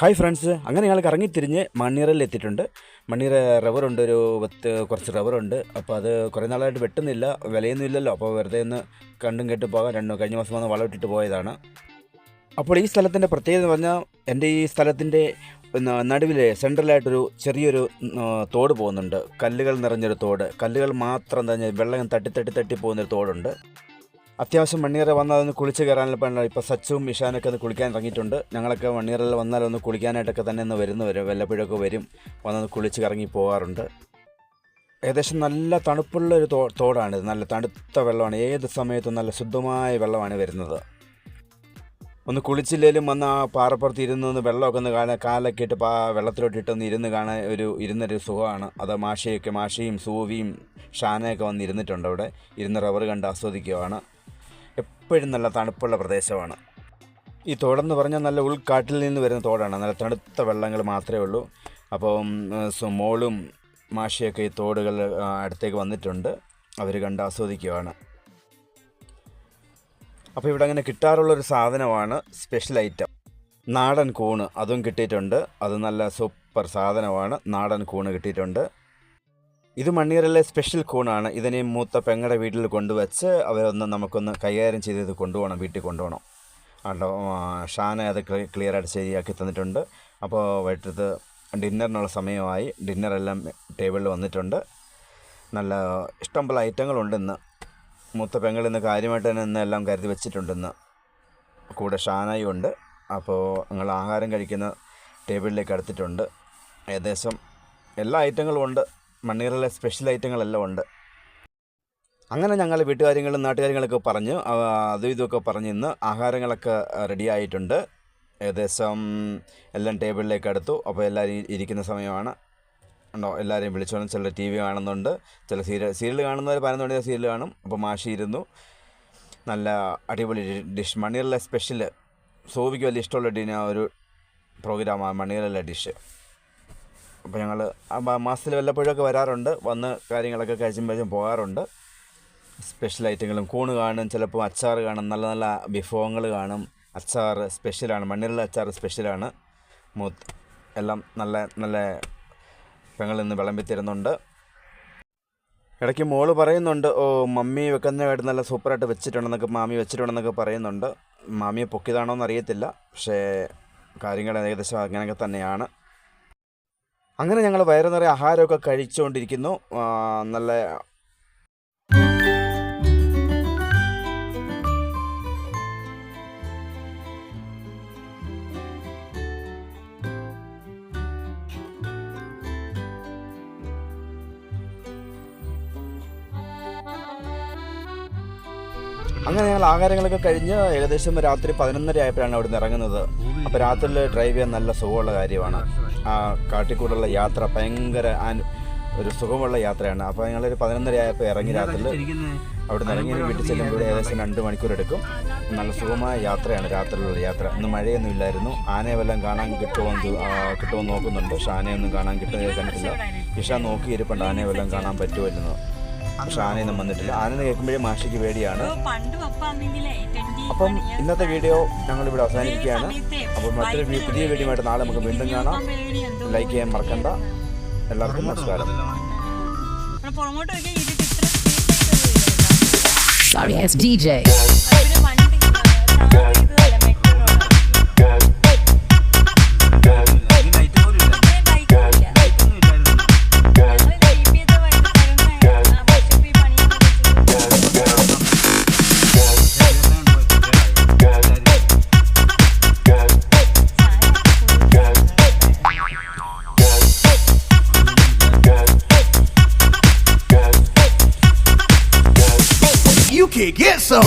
Hi friends അങ്ങനെ ഞങ്ങൾ കറങ്ങിത്തിരിഞ്ഞ് മണ്ണീറയിൽ എത്തിയിട്ടുണ്ട് മണ്ണീറ റബ്ബറുണ്ട് ഒരു പത്ത് കുറച്ച് റബ്ബറുണ്ട് അപ്പോൾ അത് കുറേ നാളായിട്ട് വെട്ടുന്നില്ല വിലയൊന്നും ഇല്ലല്ലോ. അപ്പോൾ വെറുതെ ഒന്ന് കണ്ടും കേട്ട് പോകാം രണ്ടു കഴിഞ്ഞ മാസം വന്ന് വളമിട്ടിട്ട് പോയതാണ്. അപ്പോൾ ഈ സ്ഥലത്തിന്റെ പ്രത്യേകത എന്ന് പറഞ്ഞാൽ എന്റെ ഈ സ്ഥലത്തിന്റെ നടുവിൽ സെൻട്രലായിട്ടൊരു ചെറിയൊരു തോട് പോകുന്നുണ്ട്. കല്ലുകൾ നിറഞ്ഞൊരു തോട്. കല്ലുകൾ മാത്രം തന്നെ വെള്ളം തട്ടി തട്ടി തട്ടി പോകുന്നൊരു തോടുണ്ട്. അത്യാവശ്യം മണ്ണീറ വന്നാൽ കുളിച്ച് കയറാനുള്ള പണില്ല ഇപ്പോൾ സച്ചും ഇഷാനൊക്കെ ഒന്ന് കുളിക്കാൻ ഇറങ്ങിയിട്ടുണ്ട്. ഞങ്ങളൊക്കെ മണ്ണീറിൽ വന്നാൽ ഒന്ന് കുളിക്കാനായിട്ടൊക്കെ തന്നെ ഒന്ന് വരുന്നവർ വല്ലപ്പോഴൊക്കെ വരും. വന്നൊന്ന് കുളിച്ച് കറങ്ങി പോകാറുണ്ട് ഏകദേശം നല്ല തണുപ്പുള്ള ഒരു തോ തോടാണിത് നല്ല തണുത്ത വെള്ളമാണ്. ഏത് സമയത്തും നല്ല ശുദ്ധമായ വെള്ളമാണ് വരുന്നത്. ഒന്ന് കുളിച്ചില്ലേലും വന്ന് ആ പാറപ്പുറത്ത് ഇരുന്ന് ഒന്ന് വെള്ളമൊക്കെ ഒന്ന് കാണാൻ കാലൊക്കെ ഇട്ട് പാ വെള്ളത്തിലോട്ടിട്ട് ഒന്ന് ഇരുന്ന് കാണാൻ ഒരു ഇരുന്നൊരു സുഖമാണ്. അത് മാഷയൊക്കെ മാഷയും സൂവിയും ഷാനയൊക്കെ വന്ന് ഇരുന്നിട്ടുണ്ട് അവിടെ. ഇരുന്ന് റബ്ബർ കണ്ട് ആസ്വദിക്കുകയാണ് എപ്പോഴും നല്ല തണുപ്പുള്ള പ്രദേശമാണ്. ഈ തോടെന്ന് പറഞ്ഞാൽ നല്ല ഉൾക്കാട്ടിൽ നിന്ന് വരുന്ന തോടാണ്. നല്ല തണുത്ത വെള്ളങ്ങൾ മാത്രമേ ഉള്ളൂ. അപ്പം സുമോളും മാഷിയൊക്കെ ഈ തോടുകൾ അടുത്തേക്ക് വന്നിട്ടുണ്ട്. അവർ കണ്ട് ആസ്വദിക്കുകയാണ് അപ്പോൾ ഇവിടെ അങ്ങനെ കിട്ടാറുള്ളൊരു സാധനമാണ് സ്പെഷ്യൽ ഐറ്റം. നാടൻ കൂണ് അതും കിട്ടിയിട്ടുണ്ട്. അത് നല്ല സൂപ്പർ സാധനമാണ്. നാടൻ കൂണ് കിട്ടിയിട്ടുണ്ട്. ഇത് മണ്ണീറിലെ സ്പെഷ്യൽ കൂണാണ് ഇതിനെ മൂത്ത പെങ്ങടെ വീട്ടിൽ കൊണ്ടുവച്ച് അവരൊന്ന് നമുക്കൊന്ന് കൈകാര്യം ചെയ്ത് ഇത് കൊണ്ടുപോകണം വീട്ടിൽ കൊണ്ടുപോകണം. ആണ്ടോ ആ, ഷാന അത് ക്ലിയർ ആയിട്ട് ശരിയാക്കി തന്നിട്ടുണ്ട്. അപ്പോൾ വൈകിട്ടത്ത് ഡിന്നറിനുള്ള സമയമായി. ഡിന്നറെല്ലാം ടേബിളിൽ വന്നിട്ടുണ്ട്. നല്ല ഇഷ്ടംപോലെ ഐറ്റങ്ങളുണ്ട് ഇന്ന്. മൂത്ത പെങ്ങൾ ഇന്ന് കാര്യമായിട്ട് തന്നെ ഇന്ന് എല്ലാം കരുതി വെച്ചിട്ടുണ്ട് ഇന്ന്. കൂടെ ഷാനായും ഉണ്ട്. അപ്പോൾ നിങ്ങൾ ആഹാരം കഴിക്കുന്ന ടേബിളിലേക്ക് അടുത്തിട്ടുണ്ട്. ഏകദേശം എല്ലാ ഐറ്റങ്ങളും ഉണ്ട്. മണ്ണീറിലെ സ്പെഷ്യൽ ഐറ്റങ്ങളെല്ലാം ഉണ്ട്. അങ്ങനെ ഞങ്ങൾ വീട്ടുകാര്യങ്ങളും നാട്ടുകാര്യങ്ങളൊക്കെ പറഞ്ഞു അതും ഇതുമൊക്കെ പറഞ്ഞ് ഇന്ന് ആഹാരങ്ങളൊക്കെ റെഡി ആയിട്ടുണ്ട്. ഏകദേശം എല്ലാം ടേബിളിലേക്ക് അടുത്തു. അപ്പോൾ എല്ലാവരും ഇരിക്കുന്ന സമയമാണ്. ഉണ്ടോ? എല്ലാവരെയും വിളിച്ചോണം ചിലർ ടി വി കാണുന്നുണ്ട്. ചില സീരിയൽ സീരിയൽ കാണുന്നവർ പതിനൊന്ന് സീരിയൽ കാണും. അപ്പോൾ മാഷി ഇരുന്നു. നല്ല അടിപൊളി ഡിഷ് മണിയറിലെ സ്പെഷ്യൽ സോവിക്ക് വലിയ ഇഷ്ടമുള്ള ഒരു പ്രോഗ്രാമാണ് മണിയറിലെ ഡിഷ് അപ്പോൾ ഞങ്ങൾ മാസത്തിൽ വല്ലപ്പോഴൊക്കെ വരാറുണ്ട്. വന്ന് കാര്യങ്ങളൊക്കെ കഴിച്ചും കഴിച്ചും പോകാറുണ്ട്. സ്പെഷ്യൽ ഐറ്റങ്ങളും കൂണ് കാണും ചിലപ്പോൾ അച്ചാർ കാണും നല്ല നല്ല വിഭവങ്ങൾ കാണും. അച്ചാർ സ്പെഷ്യലാണ് മണ്ണിലുള്ള അച്ചാർ സ്പെഷ്യലാണ് മൂത്ത് എല്ലാം നല്ല നല്ല ഞങ്ങൾ നിന്ന് വിളമ്പി തരുന്നുണ്ട്. ഇടയ്ക്ക് മോൾ പറയുന്നുണ്ട് ഓ മമ്മി വെക്കുന്നതായിട്ട് നല്ല സൂപ്പറായിട്ട് വെച്ചിട്ടുണ്ടെന്നൊക്കെ മാമി വെച്ചിട്ടുണ്ടെന്നൊക്കെ പറയുന്നുണ്ട്. മാമിയെ പൊക്കിയതാണോ എന്നറിയത്തില്ല പക്ഷേ കാര്യങ്ങൾ ഏകദേശം അങ്ങനെയൊക്കെ തന്നെയാണ്. അങ്ങനെ ഞങ്ങൾ വയറു നിറയെ ആഹാരമൊക്കെ കഴിച്ചുകൊണ്ടിരിക്കുന്നു. നല്ല അങ്ങനെ ഞങ്ങൾ ആഹാരങ്ങളൊക്കെ കഴിഞ്ഞ് ഏകദേശം രാത്രി പതിനൊന്നര ആയപ്പോഴാണ് അവിടെ നിന്ന് ഇറങ്ങുന്നത്. അപ്പോൾ രാത്രിയിൽ ഡ്രൈവ് ചെയ്യാൻ നല്ല സുഖമുള്ള കാര്യമാണ്. ആ കാട്ടിക്കൂടുള്ള യാത്ര ഭയങ്കര ഒരു സുഖമുള്ള യാത്രയാണ്. അപ്പോൾ ഞങ്ങളൊരു പതിനൊന്നര ആയപ്പോൾ ഇറങ്ങി രാത്രിയിൽ അവിടെ നിന്ന് ഇറങ്ങി വീട്ടിൽ ചെല്ലുമ്പോൾ ഏകദേശം രണ്ട് മണിക്കൂർ എടുക്കും. നല്ല സുഖമായ യാത്രയാണ് രാത്രിയിലുള്ള യാത്ര. ഇന്ന് മഴയൊന്നും ഇല്ലായിരുന്നു. ആനയെ വല്ലതും കാണാൻ കിട്ടുമോ കിട്ടുമോ നോക്കുന്നുണ്ട്. പക്ഷെ ആനയൊന്നും കാണാൻ കിട്ടുന്നില്ല കണ്ടിട്ടില്ല. ഇഷ നോക്കിയിരിപ്പുണ്ട് ആനയെ വല്ലതും കാണാൻ പറ്റുമല്ലെന്ന് പക്ഷെ ആനയൊന്നും വന്നിട്ടില്ല. ആനയെന്ന് കേൾക്കുമ്പോഴേ മാഷിക്ക് പേടിയാണ്. അപ്പം ഇന്നത്തെ വീഡിയോ ഞങ്ങൾ ഇവിടെ അവസാനിപ്പിക്കുകയാണ് അപ്പോൾ മറ്റൊരു പുതിയ വീഡിയോയുമായിട്ട് നാളെ നമുക്ക് വീണ്ടും കാണാം. ലൈക്ക് ചെയ്യാൻ മറക്കണ്ട. എല്ലാവർക്കും നമസ്കാരം. Sorry it's DJ. you can get some.